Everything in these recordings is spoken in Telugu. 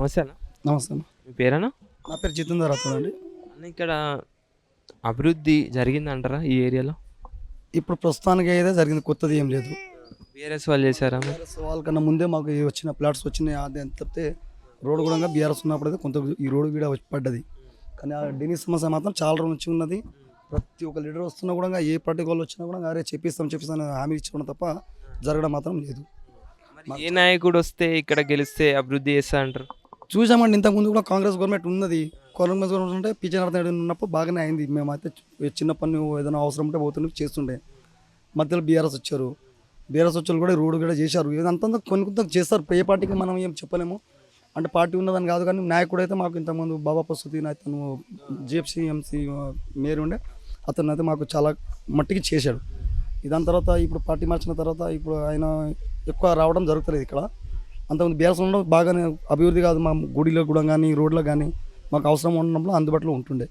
నమస్తే అన్న. నమస్తే అన్న. మీ పేరేనా నా పేరు జితేందర్ అండి అన్న ఇక్కడ అభివృద్ధి జరిగిందంటారా ఈ ఏరియాలో? ఇప్పుడు ప్రస్తుతానికి అయితే జరిగింది కొత్తది ఏం లేదు. బీఆర్ఎస్ వాళ్ళు చేశారా? బీఆర్ఎస్ వాళ్ళకన్నా ముందే మాకు వచ్చిన ప్లాట్స్ వచ్చినాయి అది ఎంత తప్పితే రోడ్డు కూడా బీఆర్ఎస్ ఉన్నప్పుడు అయితే కొంత ఈ రోడ్డు కూడా వచ్చి పడ్డది. కానీ ఆ డెనీ సమస్య మాత్రం చాలా రోజు నుంచి ఉన్నది. ప్రతి ఒక్క లీడర్ వస్తున్నా కూడా ఏ పార్టీ వాళ్ళు వచ్చినా కూడా అరే చెప్పిస్తాం చెప్పిస్తాం అని హామీ ఇచ్చుకోవడం తప్ప జరగడం మాత్రం లేదు. ఏ నాయకుడు వస్తే ఇక్కడ గెలిస్తే అభివృద్ధి చేస్తా అంటారు? చూసామండి ఇంతకుముందు కూడా కాంగ్రెస్ గవర్నమెంట్ ఉన్నది. కాంగ్రెస్ గవర్నమెంట్ ఉంటే పీజే నారాయణ ఉన్నప్పుడు బాగానే అయింది. మేమైతే చిన్న పని ఏదైనా అవసరం ఉంటే పోతుండే చేస్తుండే. మధ్యలో బీఆర్ఎస్ వచ్చారు. బీఆర్ఎస్ వచ్చారు కూడా రోడ్డు కూడా చేశారు. ఇదంతా కొన్ని కొంత చేస్తారు. ఏ పార్టీకి మనం ఏం చెప్పలేము. అంటే పార్టీ ఉన్నదని కాదు కానీ నాయకుడు అయితే మాకు ఇంతకుముందు బాబా ప్రస్తుతి అతను జిఎఫ్సి ఎంసీ మేరు ఉండే. అతను అయితే మాకు చాలా మట్టికి చేశాడు. దాని తర్వాత ఇప్పుడు పార్టీ మార్చిన తర్వాత ఇప్పుడు ఆయన ఎక్కువ రావడం జరుగుతలేదు ఇక్కడ. అంతకుముందు బీఆర్ఎస్ ఉండడం బాగానే అభివృద్ధి కాదు మా గుడిలో కూడా కానీ రోడ్లో కానీ మాకు అవసరం ఉండడంలో అందుబాటులో ఉంటుండే.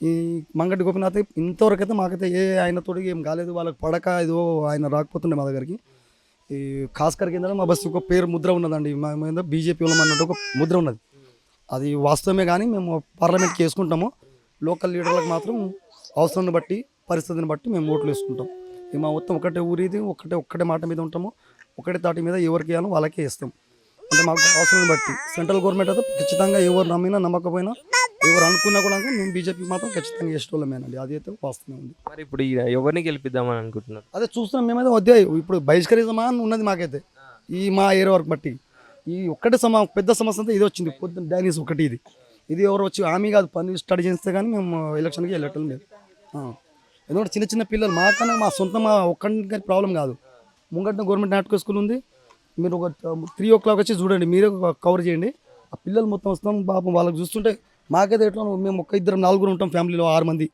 ఈ మంగటి గోపినాథ్ ఇంతవరకు అయితే మాకైతే ఏ ఆయనతో ఏం కాలేదు వాళ్ళకి పడక ఏదో ఆయన రాకపోతుండే మా దగ్గరికి. ఈ ఖాస్కర్ కింద మా బస్సు ఒక పేరు ముద్ర ఉన్నదండి మా మీద బీజేపీ వాళ్ళం అన్నట్టు ఒక ముద్ర ఉన్నది. అది వాస్తవమే కానీ మేము పార్లమెంట్కి వేసుకుంటాము లోకల్ లీడర్లకు మాత్రం అవసరాన్ని బట్టి పరిస్థితిని బట్టి మేము ఓట్లు వేసుకుంటాం. మా మొత్తం ఒకటే ఊరిది ఒకటే ఒక్కటే మాట మీద ఉంటాము. ఒకటే తాటి మీద ఎవరికి వేయాలో వాళ్ళకే ఇస్తాం. అంటే మాకు అవసరాన్ని బట్టి. సెంట్రల్ గవర్నమెంట్ అయితే ఖచ్చితంగా ఎవరు నమ్మినా నమ్మకపోయినా ఎవరు అనుకున్నా కూడా మేము బీజేపీ మాత్రం ఖచ్చితంగా చేసేటోళ్ళమేనండి అది అయితే వాస్తవం ఉంది. మరి ఇప్పుడు ఎవరిని గెలిపిద్దామని అనుకుంటున్నారు? అదే చూస్తున్నాం మేమైతే వద్దే ఇప్పుడు బహిష్కరిస్తామా అని ఉన్నది మాకైతే. ఈ మా ఏరియా వరకు బట్టి. ఈ ఒక్కటే సమ పెద్ద సమస్య అంతా ఇది వచ్చింది. పొద్దున్న డైనీస్ ఒకటి ఇది. ఇది ఎవరు వచ్చి హామీ కాదు పని స్టడీ చేస్తే కానీ మేము ఎలక్షన్కి వెళ్ళటం లేదు. ఎందుకంటే చిన్న చిన్న పిల్లలు మాకన్నా మా సొంత మా ఒక్కడికి ప్రాబ్లం కాదు. ముంగట్న గవర్నమెంట్ నాటక స్కూల్ ఉంది. మీరు ఒక త్రీ ఓ క్లాక్ వచ్చి చూడండి మీరే కవర్ చేయండి. ఆ పిల్లలు మొత్తం వస్తాం పాపం వాళ్ళకి చూస్తుంటే మాకైతే ఎట్లా మేము ఒక ఇద్దరం నలుగురు ఉంటాం ఫ్యామిలీలో ఆరు మంది.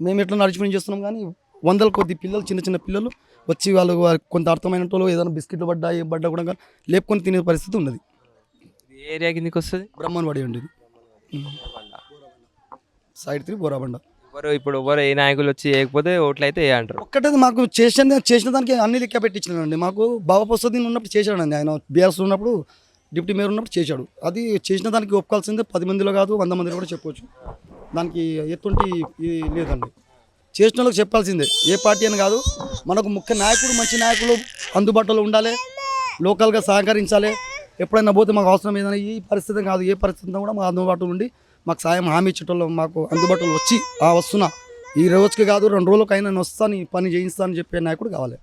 మేము ఎట్లా నడిచిపోయి చేస్తున్నాం కానీ వందల కొద్ది పిల్లలు చిన్న చిన్న పిల్లలు వచ్చి వాళ్ళు కొంత అర్థమైన వాళ్ళు ఏదైనా బిస్కెట్లు పడ్డా ఏ పడ్డా కూడా కానీ లేపుకొని తినే పరిస్థితి ఉన్నది. ఏరియా కిందకి వస్తుంది? బ్రహ్మణవాడి అండి ఇది. సైడ్ త్రీ బోరాబండ ఎవరు ఇప్పుడు ఎవరు ఏ నాయకులు వచ్చి వేయకపోతే ఓట్లు అయితే అంటారు ఒక్కటే మాకు చేసిన చేసిన దానికి అన్ని లెక్క పెట్టించాడండి మాకు బాబా ఉన్నప్పుడు చేశాడండి. ఆయన బీఆర్ఎస్ ఉన్నప్పుడు డిప్యూటీ మేయర్ ఉన్నప్పుడు చేశాడు. అది చేసిన దానికి ఒప్పుకోవాల్సిందే. పది మందిలో కాదు వంద మందిలో కూడా చెప్పవచ్చు దానికి ఎటువంటి ఇది లేదండి. చేసిన వాళ్ళకి చెప్పాల్సిందే. ఏ పార్టీ అని కాదు మనకు ముఖ్య నాయకుడు మంచి నాయకులు అందుబాటులో ఉండాలి. లోకల్గా సహకరించాలి. ఎప్పుడైనా పోతే మాకు అవసరం ఏదైనా ఈ పరిస్థితి కాదు ఏ పరిస్థితి కూడా మాకు అందుబాటులో ఉండి మాకు సాయం హామీ ఇచ్చేటోళ్ళు మాకు అందుబాటులో వచ్చి ఆ వస్తున్నా. ఈ రోజుకి కాదు రెండు రోజులకైనా నేను వస్తాను ఈ పని చేయిస్తాను చెప్పే నాయకుడు కావాలి.